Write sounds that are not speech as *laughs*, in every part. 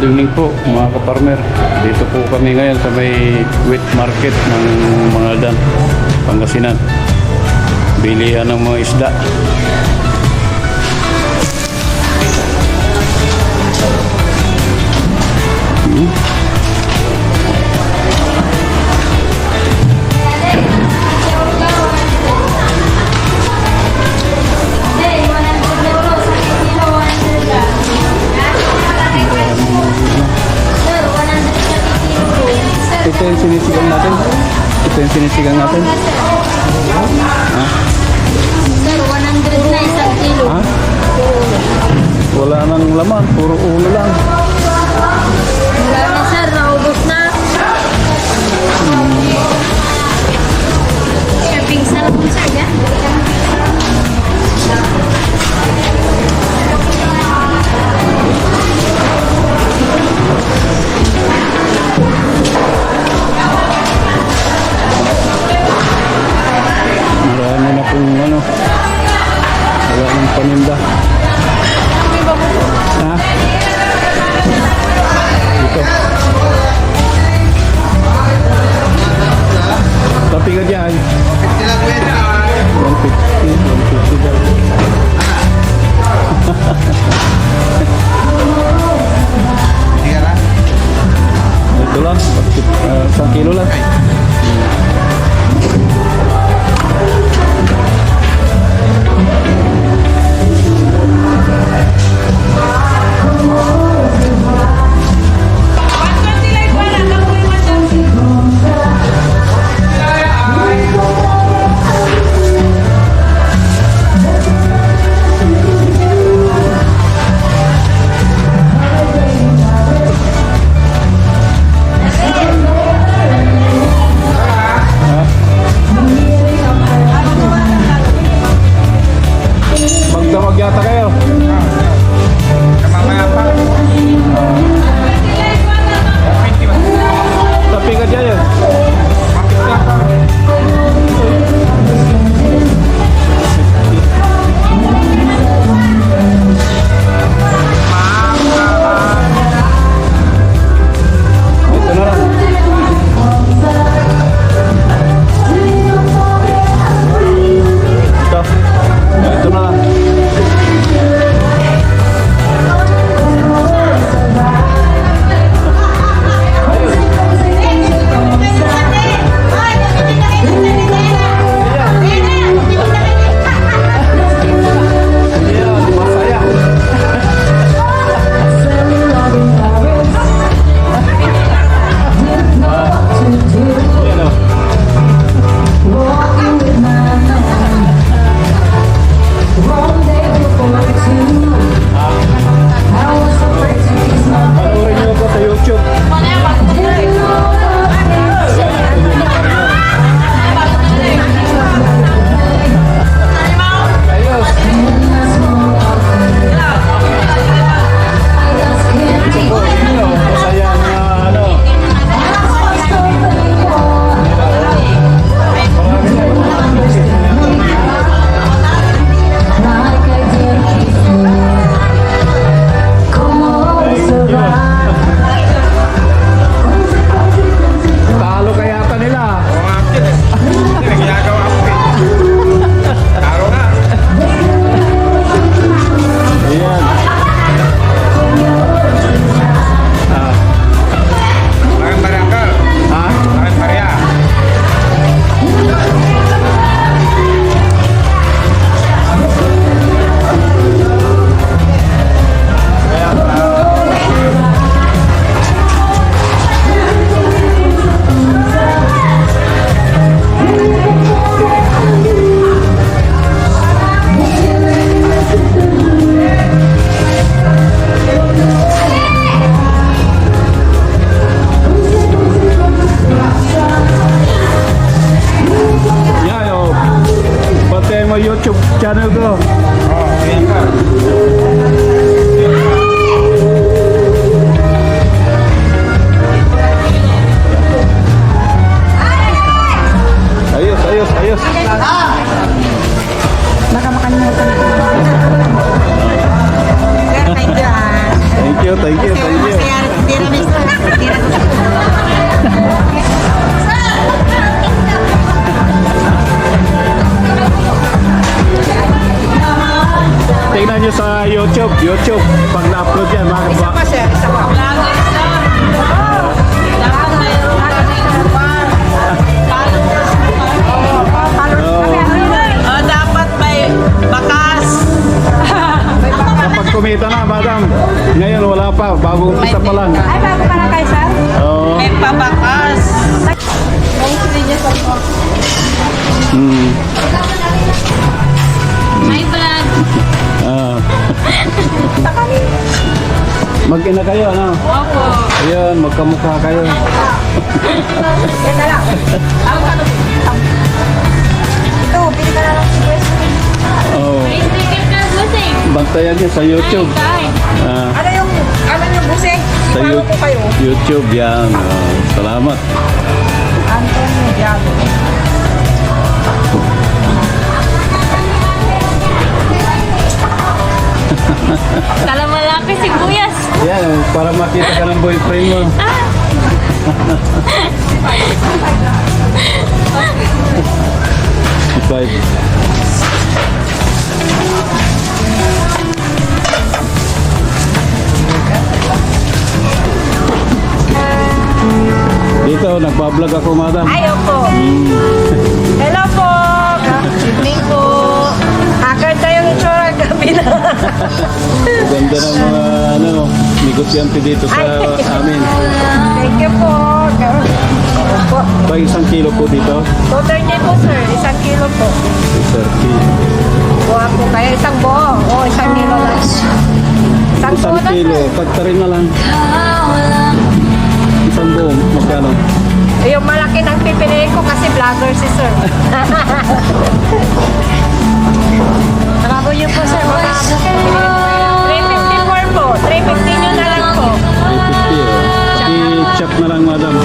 Good evening po mga kaparmer. Dito po kami ngayon sa may wheat market ng mga dam, Pangasinan. Bilihan ng mga isda. Mm-hmm. you, thank you, thank you. Tingnan nyo sa YouTube, YouTube. Pag na-upload yan, makakapag... Isa pa, sir, isa pa. Madam. Ngayon wala pa, bago umpisa pa lang. Ay, bago pa na kayo, sir? Oo. May pabakas. Hmm. May vlog. Ah. *laughs* Mag-ina kayo, ano? Opo. Ayan, magkamukha kayo. Lang. Ito, pili ka na lang si Chris. Oh. May ticket ka, busing. Bantayan niyo sa YouTube. Kain. Ah, Ano yung, ano yung busing? sa You- ko kayo. YouTube yan. Oh, salamat. Antonio Diago. *laughs* Kala malaki si Buyas. Yan, para makita ka ng boyfriend mo. *laughs* Five. Dito, nagpa-vlog ako, madam. Ayaw po. *laughs* Hello po. Good evening po. Haggard na yung itsura gabi na. Ganda ng mga ano, negosyante dito sa amin. Thank you po. Po. Ba isang kilo po dito? 230 po sir. Isang kilo po. 30. Buha po kayo. Isang buo. O, isang kilo lang. Isang Isang kilo, pagtarin na lang. Vlogger si sir. *laughs* Tawagin niyo po sir. Baka 354 po. 350 nyo na lang po. 350 oh. Paki-chop na lang, madam.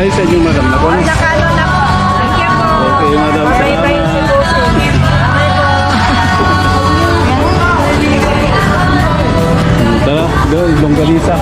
Ay, sa inyo, madam. Naku, Ang nakano na po. Thank you po. Okay, madam. Bye-bye. Tara, go, longganisa.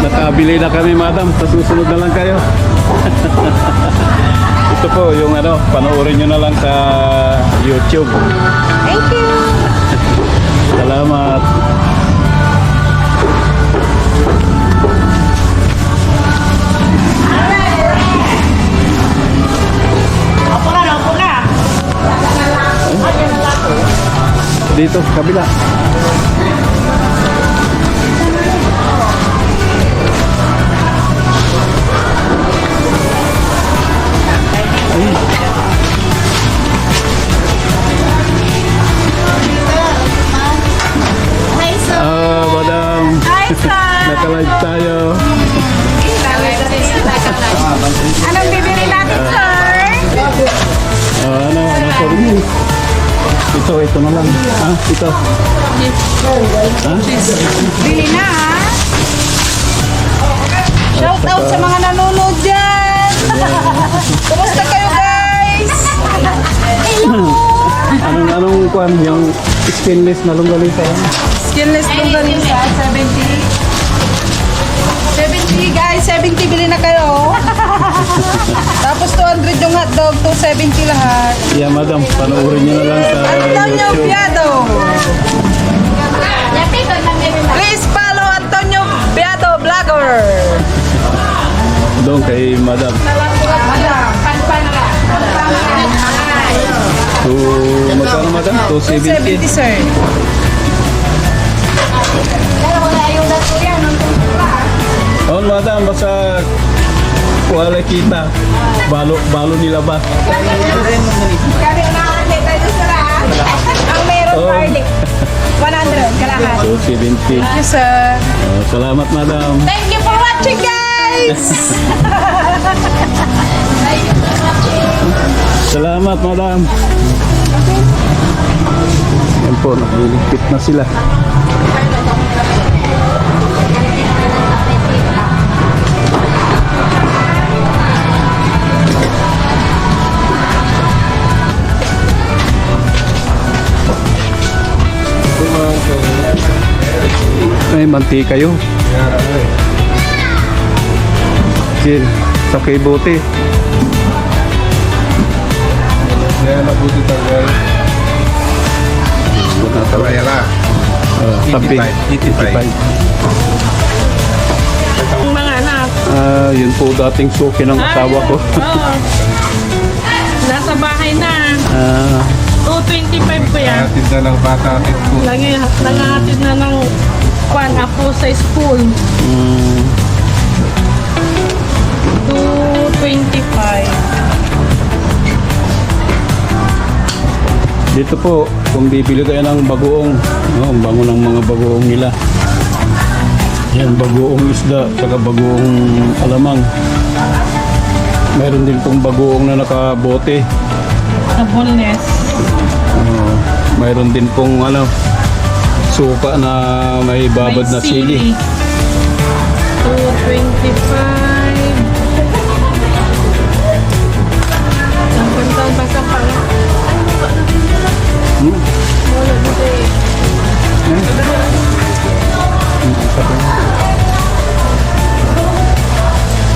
Nakabili na kami, madam. Sa susunod na lang kayo. *laughs* Ito po, yung ano, panoorin nyo na lang sa YouTube. Thank you. Salamat. Dito, kabila. Ah, ito. Ha? Bili na, ha? Shout out sa mga nanonood dyan. *laughs* Kumusta kayo, guys? Anong, anong kwan? Yung stainless na longganisa? Skinless longganisa, 70. 70 guys, 70 bili na kayo. *laughs* Tapos 200 yung hotdog, 270 lahat. Yeah, madam. Panoorin niyo na lang sa Antonio YouTube. Piado. Please follow Antonio Piado Vlogger. Doon kay madam. So, magkano madam? 270 270. sir. Oh, madam, basta wala kita. Balo, balo nila ba? Kami nakakita dito sa lahat. Ang meron Oh. garlic. 100 kalahat. 270. Thank you sir. Oh, salamat, madam. Thank you for watching guys. *laughs* Salamat, madam. Yan po, nakiligpit na sila. Mantika yun. Chill. Sa kay bote. Kaya mabuti. Kaya lang. Uh, tabi. 85. 85. Ang mga anak. Ah, yun po dating suki ng asawa ko. Oo. Nasa bahay na. Ah, 225 ko yan. Hatid na ng bata atin po. Lagi, nangahatid na ng kwan ako sa school. mm, 225. dito po, kung bibili kayo ng bagoong, no, ang bango ng mga bagoong nila. Yan, bagoong isda, saka bagoong alamang. Meron din pong bagoong na nakabote. Sa boneless. Uh, mayroon din pong ano, suka na may babad na sili. 225. Sampantang basta pa. Hmm? Wala dito eh.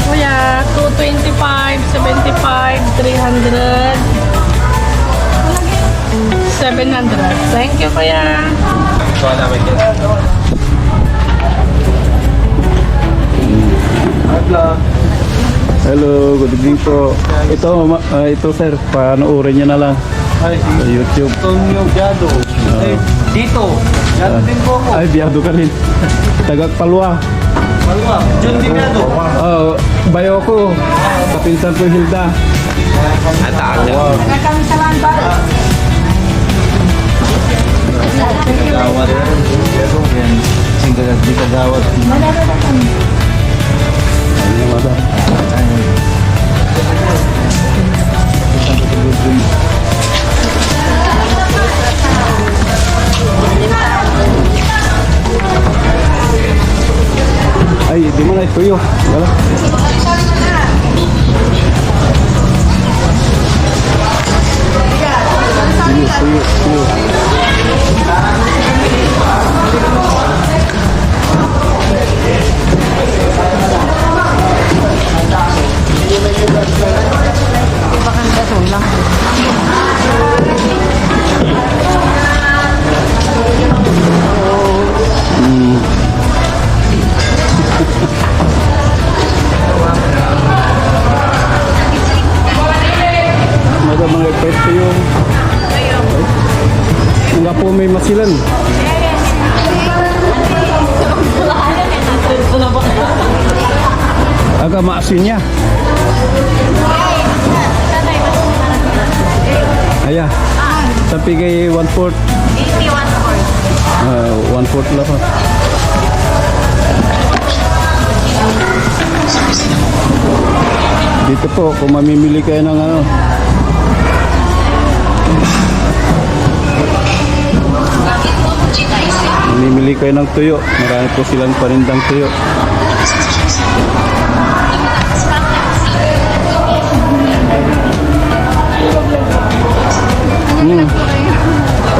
Kuya, 225, 75, 300. 700. Thank you, kuya. Ito namin yan. Hello, good evening po. Ito, ma- ah, ito sir, panoorin niyo na lang Ay, sa YouTube. Antonio Biado. Eh, dito. Biado din po ako. Ay, biyado ka rin. *laughs* Tagag Palwa. Malwa. John Di Biado. Oh, bayo ko. Kapinsan ko Hilda. Kami sa landa. Di kagawad. Ano yung madam? Ay, di mo na ituyo. Wala. Tuyo, tuyo, tuyo. Maasin niya. Aya. Tapi kay one fourth. 81 Uh, one fourth lang. Dito po, kung mamimili kayo ng ano, mamimili kayo ng tuyo, marami po silang panindang tuyo.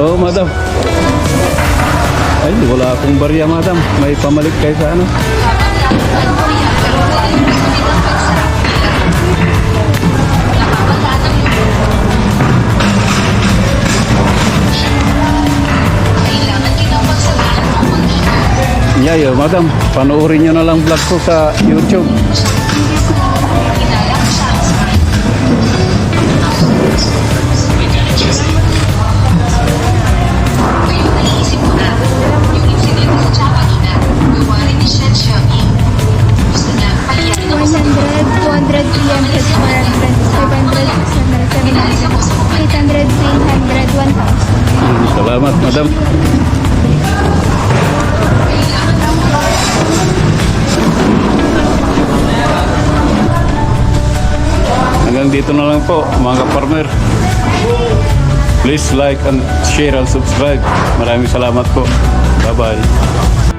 Hmm. Oh, madam. Ay, wala Kung barya, madam, may pamalik kayo sa ano? Yayo, madam, panoorin nyo na lang vlog ko sa YouTube. Dito na lang po, mga farmer. Please like and share and subscribe. Maraming salamat po. Bye-bye.